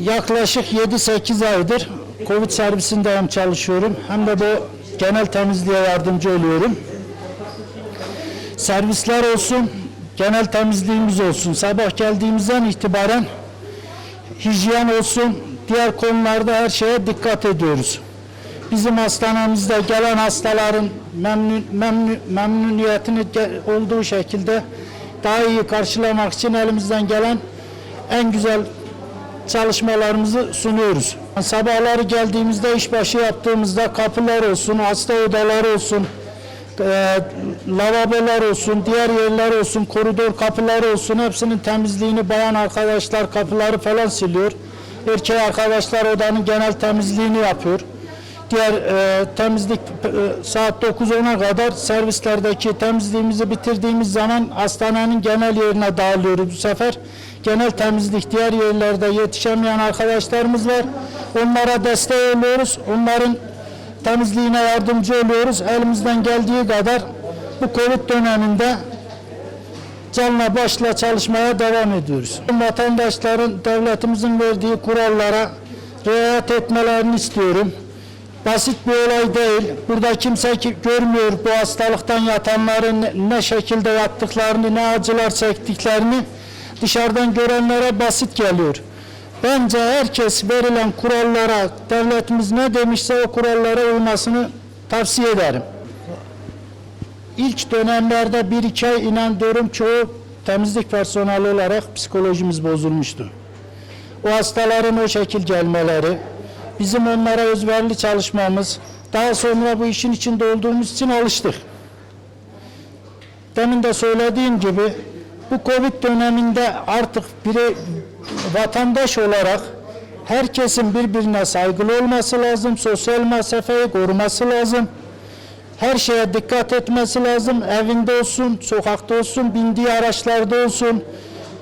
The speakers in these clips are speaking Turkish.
Yaklaşık 7-8 aydır Covid servisinde hem çalışıyorum hem de bu genel temizliğe yardımcı oluyorum. Servisler olsun, genel temizliğimiz olsun. Sabah geldiğimizden itibaren hijyen olsun, diğer konularda her şeye dikkat ediyoruz. Bizim hastanemizde gelen hastaların memnun, memnun, memnuniyetini olduğu şekilde daha iyi karşılamak için elimizden gelen en güzel çalışmalarımızı sunuyoruz. Sabahları geldiğimizde işbaşı yaptığımızda kapılar olsun, hasta odaları olsun, e, lavabolar olsun, diğer yerler olsun, koridor kapıları olsun hepsinin temizliğini bayan arkadaşlar kapıları falan siliyor. Erkek arkadaşlar odanın genel temizliğini yapıyor. Diğer e, temizlik e, saat 9-10'a kadar servislerdeki temizliğimizi bitirdiğimiz zaman hastanenin genel yerine dağılıyoruz bu sefer. Genel temizlik diğer yerlerde yetişemeyen arkadaşlarımız var. Onlara destek oluyoruz. Onların temizliğine yardımcı oluyoruz. Elimizden geldiği kadar bu Covid döneminde canla başla çalışmaya devam ediyoruz. Vatandaşların devletimizin verdiği kurallara riayet etmelerini istiyorum. Basit bir olay değil. Burada kimse ki görmüyor bu hastalıktan yatanların ne, şekilde yattıklarını, ne acılar çektiklerini. Dışarıdan görenlere basit geliyor. Bence herkes verilen kurallara, devletimiz ne demişse o kurallara uymasını tavsiye ederim. İlk dönemlerde bir iki ay inanıyorum çoğu temizlik personeli olarak psikolojimiz bozulmuştu. O hastaların o şekil gelmeleri, bizim onlara özverili çalışmamız, daha sonra bu işin içinde olduğumuz için alıştık. Demin de söylediğim gibi bu Covid döneminde artık biri vatandaş olarak herkesin birbirine saygılı olması lazım, sosyal mesafeyi koruması lazım. Her şeye dikkat etmesi lazım. Evinde olsun, sokakta olsun, bindiği araçlarda olsun.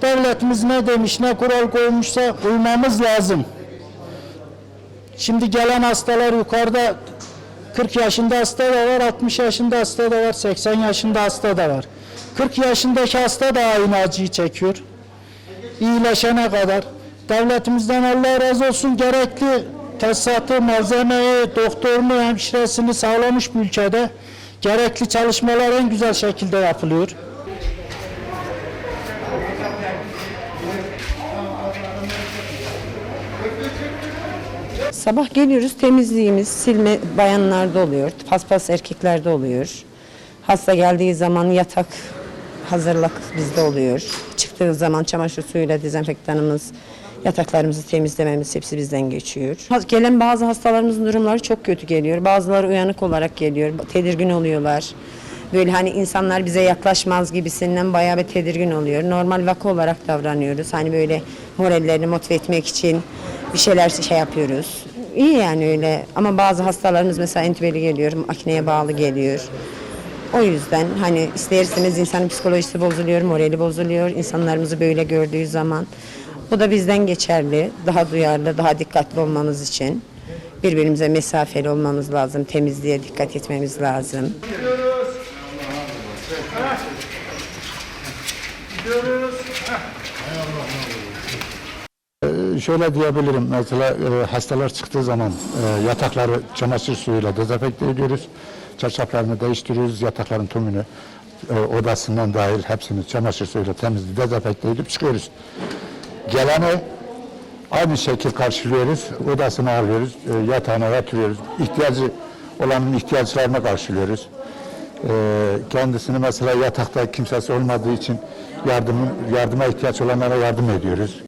Devletimiz ne demiş, ne kural koymuşsa uymamız lazım. Şimdi gelen hastalar yukarıda 40 yaşında hasta da var, 60 yaşında hasta da var, 80 yaşında hasta da var. 40 yaşındaki hasta da aynı acıyı çekiyor. İyileşene kadar. Devletimizden Allah razı olsun gerekli tesisatı, malzemeyi, doktorunu, hemşiresini sağlamış bu ülkede. Gerekli çalışmalar en güzel şekilde yapılıyor. Sabah geliyoruz temizliğimiz silme bayanlarda oluyor, paspas erkeklerde oluyor. Hasta geldiği zaman yatak hazırlık bizde oluyor. Çıktığı zaman çamaşır suyuyla dezenfektanımız, yataklarımızı temizlememiz hepsi bizden geçiyor. Gelen bazı hastalarımızın durumları çok kötü geliyor. Bazıları uyanık olarak geliyor, tedirgin oluyorlar. Böyle hani insanlar bize yaklaşmaz gibisinden bayağı bir tedirgin oluyor. Normal vaka olarak davranıyoruz. Hani böyle morallerini motive etmek için bir şeyler şey yapıyoruz. İyi yani öyle ama bazı hastalarımız mesela entübeli geliyor, makineye bağlı geliyor. O yüzden hani isterseniz insanın psikolojisi bozuluyor, morali bozuluyor insanlarımızı böyle gördüğü zaman. Bu da bizden geçerli. Daha duyarlı, daha dikkatli olmamız için. Birbirimize mesafeli olmamız lazım, temizliğe dikkat etmemiz lazım. Şöyle diyebilirim mesela e, hastalar çıktığı zaman e, yatakları çamaşır suyuyla dezenfekte ediyoruz. Çarşaflarını değiştiriyoruz. Yatakların tümünü e, odasından dahil hepsini çamaşır suyuyla temizle dezenfekte edip çıkıyoruz. Geleni aynı şekil karşılıyoruz. Odasını alıyoruz. E, yatağına yatırıyoruz. İhtiyacı olanın ihtiyaçlarını karşılıyoruz. E, kendisini mesela yatakta kimsesi olmadığı için yardım, yardıma ihtiyaç olanlara yardım ediyoruz.